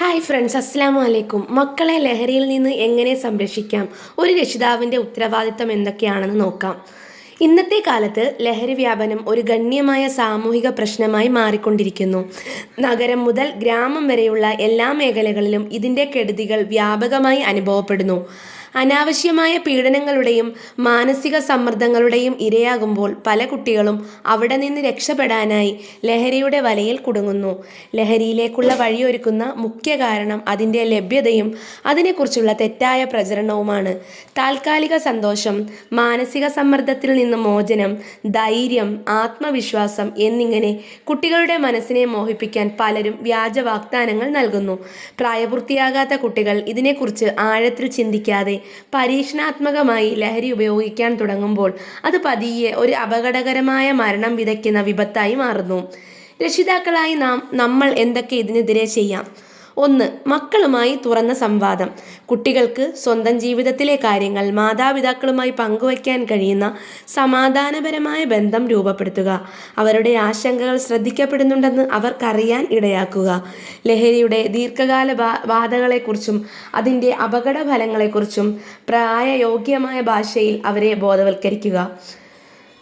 Hi friends അസ്സാം വലൈക്കും മക്കളെ ലഹരിയിൽ നിന്ന് എങ്ങനെ സംരക്ഷിക്കാം? ഒരു രക്ഷിതാവിന്റെ ഉത്തരവാദിത്തം എന്തൊക്കെയാണെന്ന് നോക്കാം. ഇന്നത്തെ കാലത്ത് ലഹരി വ്യാപനം ഒരു ഗണ്യമായ സാമൂഹിക പ്രശ്നമായി മാറിക്കൊണ്ടിരിക്കുന്നു. നഗരം മുതൽ ഗ്രാമം വരെയുള്ള എല്ലാ മേഖലകളിലും ഇതിന്റെ കെടുതികൾ വ്യാപകമായി അനുഭവപ്പെടുന്നു. അനാവശ്യമായ പീഡനങ്ങളുടെയും മാനസിക സമ്മർദ്ദങ്ങളുടെയും ഇരയാകുമ്പോൾ പല കുട്ടികളും അവിടെ നിന്ന് രക്ഷപ്പെടാനായി ലഹരിയുടെ വലയിൽ കുടുങ്ങുന്നു. ലഹരിയിലേക്കുള്ള വഴിയൊരുക്കുന്ന മുഖ്യ കാരണം അതിന്റെ ലഭ്യതയും അതിനെക്കുറിച്ചുള്ള തെറ്റായ പ്രചരണവുമാണ്. താൽക്കാലിക സന്തോഷം മാനസിക സമ്മർദ്ദത്തിൽ നിന്ന് മോചനം ധൈര്യം ആത്മവിശ്വാസം എന്നിങ്ങനെ കുട്ടികളുടെ മനസ്സിനെ മോഹിപ്പിക്കാൻ പലരും വ്യാജ വാഗ്ദാനങ്ങൾ നൽകുന്നു. പ്രായപൂർത്തിയാകാത്ത കുട്ടികൾ ഇതിനെക്കുറിച്ച് ആഴത്തിൽ ചിന്തിക്കാതെ പരീക്ഷണാത്മകമായി ലഹരി ഉപയോഗിക്കാൻ തുടങ്ങുമ്പോൾ അത് പതിയെ ഒരു അപകടകരമായ മരണം വിതയ്ക്കുന്ന വിപത്തായി മാറുന്നു. രക്ഷിതാക്കളായി നാം നമ്മൾ എന്തൊക്കെ ഇതിനെതിരെ ചെയ്യാം? ഒന്ന് മക്കളുമായി തുറന്ന സംവാദം. കുട്ടികൾക്ക് സ്വന്തം ജീവിതത്തിലെ കാര്യങ്ങൾ മാതാപിതാക്കളുമായി പങ്കുവയ്ക്കാൻ കഴിയുന്ന സമാധാനപരമായ ബന്ധം രൂപപ്പെടുത്തുക. അവരുടെ ആശങ്കകൾ ശ്രദ്ധിക്കപ്പെടുന്നുണ്ടെന്ന് അവർക്കറിയാൻ ഇടയാക്കുക. ലഹരിയുടെ ദീർഘകാല ബാധകളെക്കുറിച്ചും അതിന്റെ അപകട ഫലങ്ങളെക്കുറിച്ചും പ്രായയോഗ്യമായ ഭാഷയിൽ അവരെ ബോധവൽക്കരിക്കുക.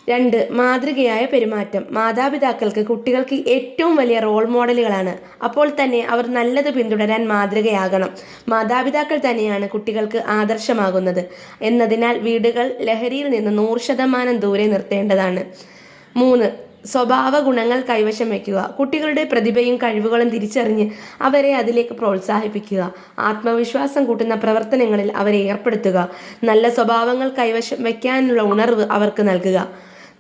രണ്ട് മാതൃകയായ പെരുമാറ്റം. മാതാപിതാക്കൾക്ക് കുട്ടികൾക്ക് ഏറ്റവും വലിയ റോൾ മോഡലുകളാണ് അപ്പോൾ തന്നെ അവർ നല്ലത് പിന്തുടരാൻ മാതൃകയാകണം. മാതാപിതാക്കൾ തന്നെയാണ് കുട്ടികൾക്ക് ആദർശമാകുന്നത്. എന്നതിനാൽ വീടുകൾ ലഹരിയിൽ നിന്ന് നൂറ് ശതമാനം ദൂരെ നിർത്തേണ്ടതാണ്. മൂന്ന് സ്വഭാവ ഗുണങ്ങൾ കൈവശം വയ്ക്കുക. കുട്ടികളുടെ പ്രതിഭയും കഴിവുകളും തിരിച്ചറിഞ്ഞ് അവരെ അതിലേക്ക് പ്രോത്സാഹിപ്പിക്കുക. ആത്മവിശ്വാസം കൂട്ടുന്ന പ്രവർത്തനങ്ങളിൽ അവരെ ഏർപ്പെടുത്തുക. നല്ല സ്വഭാവങ്ങൾ കൈവശം വയ്ക്കാനുള്ള ഉണർവ് അവർക്ക് നൽകുക.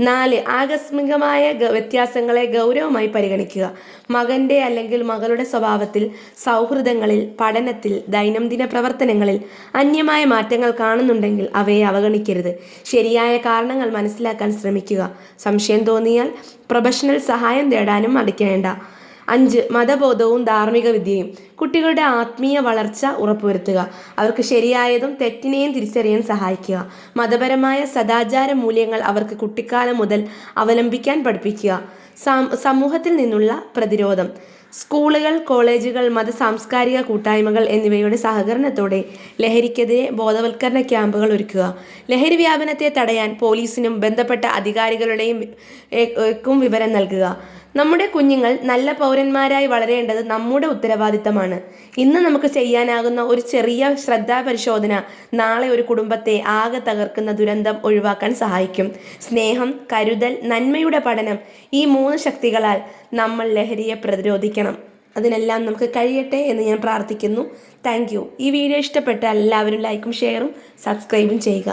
നാല് ആകസ്മികമായ വ്യത്യാസങ്ങളെ ഗൗരവമായി പരിഗണിക്കുക. മകന്റെ അല്ലെങ്കിൽ മകളുടെ സ്വഭാവത്തിൽ സൗഹൃദങ്ങളിൽ പഠനത്തിൽ ദൈനംദിന പ്രവർത്തനങ്ങളിൽ അന്യമായ മാറ്റങ്ങൾ കാണുന്നുണ്ടെങ്കിൽ അവയെ അവഗണിക്കരുത്. ശരിയായ കാരണങ്ങൾ മനസ്സിലാക്കാൻ ശ്രമിക്കുക. സംശയം തോന്നിയാൽ പ്രൊഫഷണൽ സഹായം തേടാനും മടിക്കേണ്ട. അഞ്ച് മതബോധവും ധാർമ്മിക വിദ്യയും കുട്ടികളുടെ ആത്മീയ വളർച്ച ഉറപ്പുവരുത്തുക. അവർക്ക് ശരിയായതും തെറ്റിനെയും തിരിച്ചറിയാൻ സഹായിക്കുക. മതപരമായ സദാചാര മൂല്യങ്ങൾ അവർക്ക് കുട്ടിക്കാലം മുതൽ അവലംബിക്കാൻ പഠിപ്പിക്കുക. സമൂഹത്തിൽ നിന്നുള്ള പ്രതിരോധം. സ്കൂളുകൾ കോളേജുകൾ മത സാംസ്കാരിക കൂട്ടായ്മകൾ എന്നിവയുടെ സഹകരണത്തോടെ ലഹരിക്കെതിരെ ബോധവൽക്കരണ ക്യാമ്പുകൾ ഒരുക്കുക. ലഹരി വ്യാപനത്തെ തടയാൻ പോലീസിനും ബന്ധപ്പെട്ട അധികാരികളുടെയും വിവരം നൽകുക. നമ്മുടെ കുഞ്ഞുങ്ങൾ നല്ല പൗരന്മാരായി വളരേണ്ടത് നമ്മുടെ ഉത്തരവാദിത്തമാണ്. ഇന്ന് നമുക്ക് ചെയ്യാനാകുന്ന ഒരു ചെറിയ ശ്രദ്ധാ പരിശോധന നാളെ ഒരു കുടുംബത്തെ ആകെ തകർക്കുന്ന ദുരന്തം ഒഴിവാക്കാൻ സഹായിക്കും. സ്നേഹം കരുതൽ നന്മയുടെ പഠനം ഈ മൂന്ന് ശക്തികളാൽ നമ്മൾ ലഹരിയെ പ്രതിരോധിക്കണം. അതിനെല്ലാം നമുക്ക് കഴിയട്ടെ എന്ന് ഞാൻ പ്രാർത്ഥിക്കുന്നു. താങ്ക് ഈ വീഡിയോ ഇഷ്ടപ്പെട്ട എല്ലാവരും ലൈക്കും ഷെയറും സബ്സ്ക്രൈബും ചെയ്യുക.